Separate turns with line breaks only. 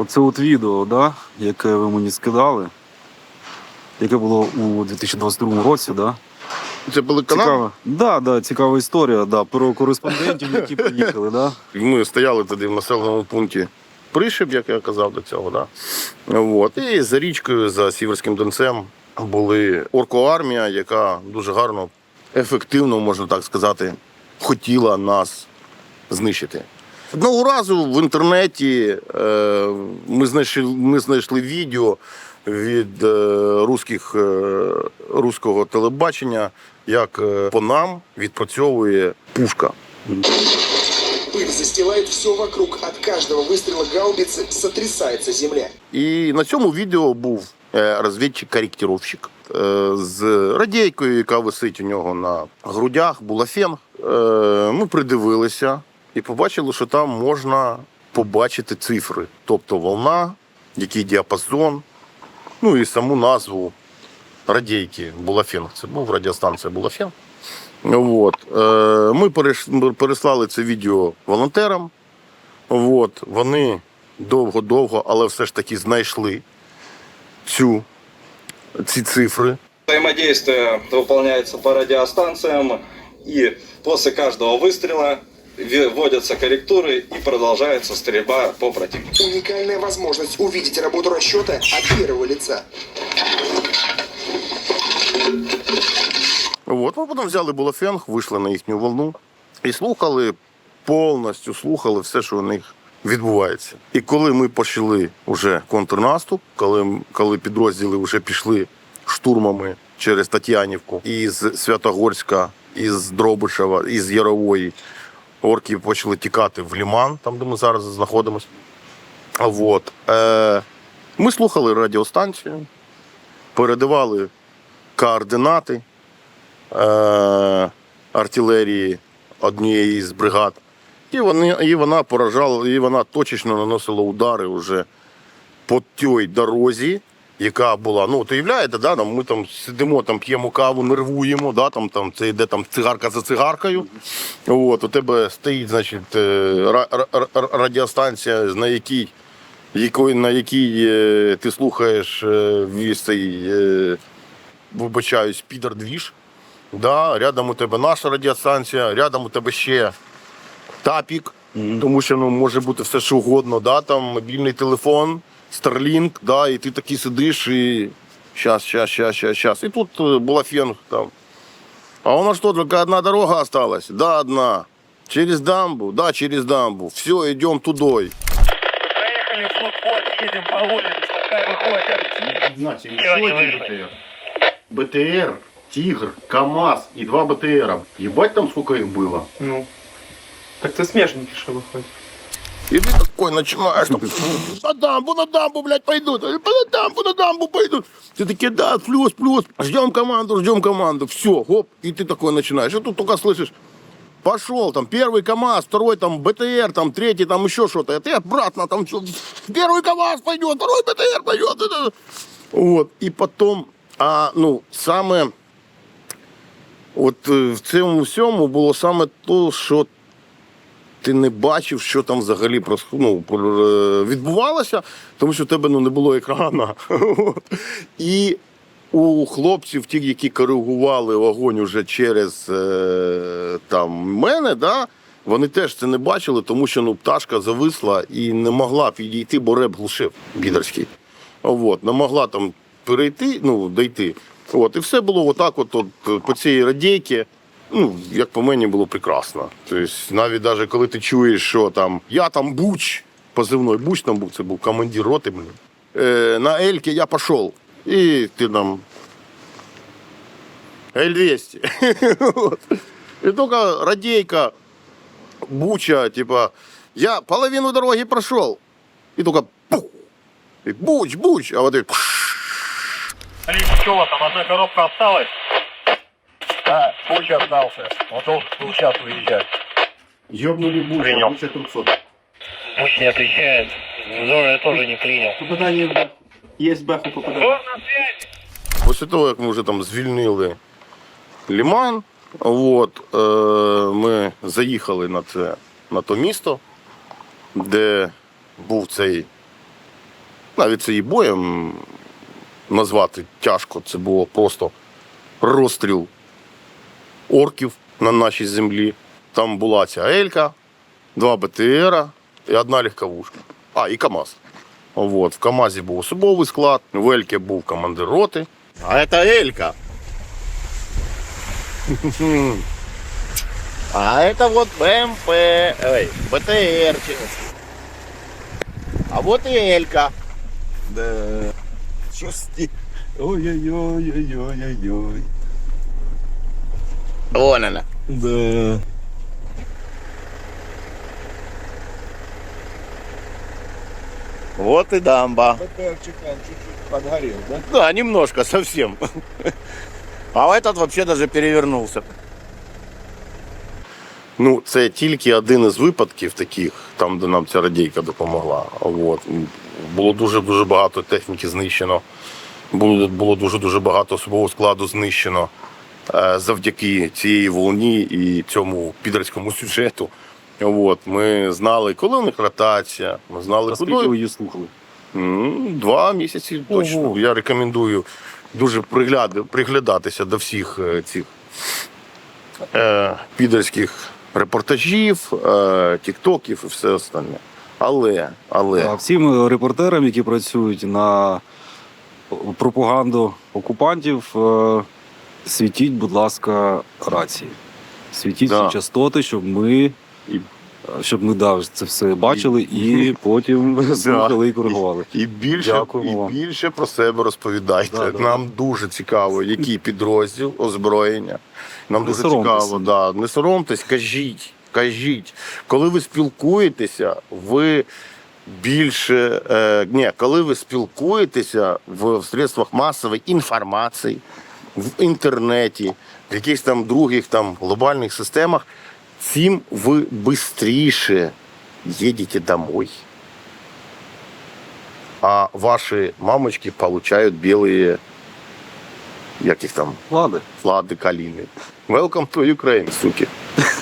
Оце от відео, да, яке ви мені скидали, яке було у 2022 році, да?
Це були канал.
Цікава, да, да, цікава історія да, про кореспондентів, які приїхали. Да?
Ми стояли тоді в населеному пункті Пришиб, як я казав до цього. Да. От. І за річкою, за Сіверським Донцем були оркоармія, яка дуже гарно, ефективно, можна так сказати, хотіла нас знищити. Одного разу в інтернеті е, ми, знайшли, ми знайшли відео від е, русських, е, руського телебачення, як е, по нам відпрацьовує пушка.
Пыль застилает все вокруг. От каждого выстрела гаубицы сотрясается земля.
І на цьому відео був е, розвідчик-коректировщик е, з радійкою, яка висить у нього на грудях, була фен. Е, Ми придивилися і побачили, що там можна побачити цифри. Тобто волна, який діапазон, ну і саму назву радійки Булафен. Це був радіостанція Булафен. От. Е, Ми переслали це відео волонтерам. От. Вони довго-довго, але все ж таки знайшли цю, ці цифри.
Взаимодействие выполняется по радиостанциям, и после каждого выстрела ви- вводятся корректуры и продолжается стрельба по противнику.
Уникальная возможность увидеть работу расчета от первого лица.
От. Ми потім взяли Булафенг, вийшли на їхню волну і слухали, повністю слухали все, що у них відбувається. І коли ми почали вже контрнаступ, коли, коли підрозділи вже пішли штурмами через Тетянівку із Святогорська, із Дробишева, із Ярової, орки почали тікати в Ліман, там, де ми зараз знаходимося. От. Е, ми слухали радіостанцію, передавали координати е, артилерії однієї з бригад. І, вони, і вона поражала, і вона точечно наносила удари вже по тій дорозі, яка була. Ну, от уявляєте, да, там, ми там сидимо, там, п'ємо каву, нервуємо, да, там, там, це йде там, цигарка за цигаркою. От, у тебе стоїть значить, е, ра- ра- ра- радіостанція, на якій, якої, на якій е, ти слухаєш е, весь цей, е, вибачаюсь, підер-двіж. Да, рядом у тебе наша радіостанція, рядом у тебе ще тапік, тому що ну, може бути все що угодно, да, там мобільний телефон, Starlink, да, і ти такий сидиш і щас, щас, щас, щас, щас. І тут е, була фен там. А у нас что, только одна дорога осталась? Да, одна. Через дамбу? Да, через дамбу. Все, идем тудой.
Проехали в блокпост, едем по улице, пускай выходят.
Значит,
Чего
еще
не
один
вышли?
БТР. БТР, Тигр, КАМАЗ и два БТРа. Ебать там сколько их было.
Ну. Так це смішненько, що виходить.
И ты такой начинаешь, там, на дамбу, на дамбу, блядь, пойдут, на дамбу, на дамбу пойдут. Ты такие, да, плюс, плюс, ждем команду, ждем команду, все, хоп, и ты такой начинаешь. И тут только слышишь, пошел, там, первый КАМАЗ, второй, там, БТР, там, третий, там, еще что-то. И ты обратно, там, первый КАМАЗ пойдет, второй БТР пойдет. Вот, и потом, а, ну, самое, от е, в цьому всьому було саме то, що ти не бачив, що там взагалі ну, е, відбувалося, тому що в тебе ну, не було екрана. І у хлопців, ті, які коригували вогонь уже через е, там, мене, да, вони теж це не бачили, тому що ну, пташка зависла і не могла підійти, бо реп глушив підерський. От, не могла там перейти, ну, дойти. От, і все було отак, от, от по цій радійці. Ну, як по мені було прекрасно. Тобто, навіть даже коли ти чуєш, що там я там буч, позивной буч там був, це був командир роти, блін. Е, на Ельке я пішов. І ти там. Л-200. От. І тільки радійка, буча, типа, я половину дороги пройшов. І тільки пух. І буч, буч, а вот і
Смотри, там одна коробка осталась. Да, путь остался. Вот он сейчас выезжать.
Ёбнули буш,
Принял.
буша 300.
Пусть не отвечает. Зора я тоже не принял.
Попадання в попадання.
На связи.
Після того, як ми вже там звільнили Ліман, от, е, ми заїхали на це на то місто, де був цей Навіть це і боєм назвати тяжко. Це було просто розстріл орків на нашій землі. Там була ця Елька, два БТРа і одна легковушка. А, і КАМАЗ. Вот. В КАМАЗі був особовий склад, в Ельке був командир роти. А це Елька. А это вот БМП, ой, БТР. А вот и Элька.
Да. Що сті? Ой-ой-ой-ой-ой-ой.
Вон она.
Да.
Вот и дамба.
БТРчик чуть-чуть подгорел, да?
Да, немножко, совсем. А этот вообще даже перевернувся. Ну, це тільки один із випадків таких, там, де нам ця радійка допомогла. От. Було дуже-дуже багато техніки знищено. Було, дуже-дуже багато особового складу знищено завдяки цій волні і цьому підерському сюжету. От. Ми знали, коли у них ротація, ми знали,
Наскільки
куди
ви її слухали?
Два місяці точно.
Ого.
Я рекомендую дуже пригляд, приглядатися до всіх е, цих е, підерських репортажів, е, тіктоків і все остальне. Але, але
А всім репортерам, які працюють на пропаганду окупантів, е, світіть, будь ласка, рації. Світіть
Да.
ці частоти, щоб ми.
І-
Щоб ми да, це все бачили і потім слухали і коригували.
і більше,
Дякуємо
і
вам.
більше про себе розповідайте.
Да, да,
Нам дуже цікаво, який підрозділ озброєння. Нам
Не
дуже
соромтеся.
цікаво, да. не соромтесь, кажіть, кажіть. Коли ви спілкуєтеся, ви більше. Е, ні, коли ви спілкуєтеся в, в средствах масової інформації, в інтернеті, в якихось там других там глобальних системах, цим ви швидше їдете домой. А ваші мамочки получають білі, як їх там,
Ладно.
флади, каліни. Welcome to Ukraine, суки.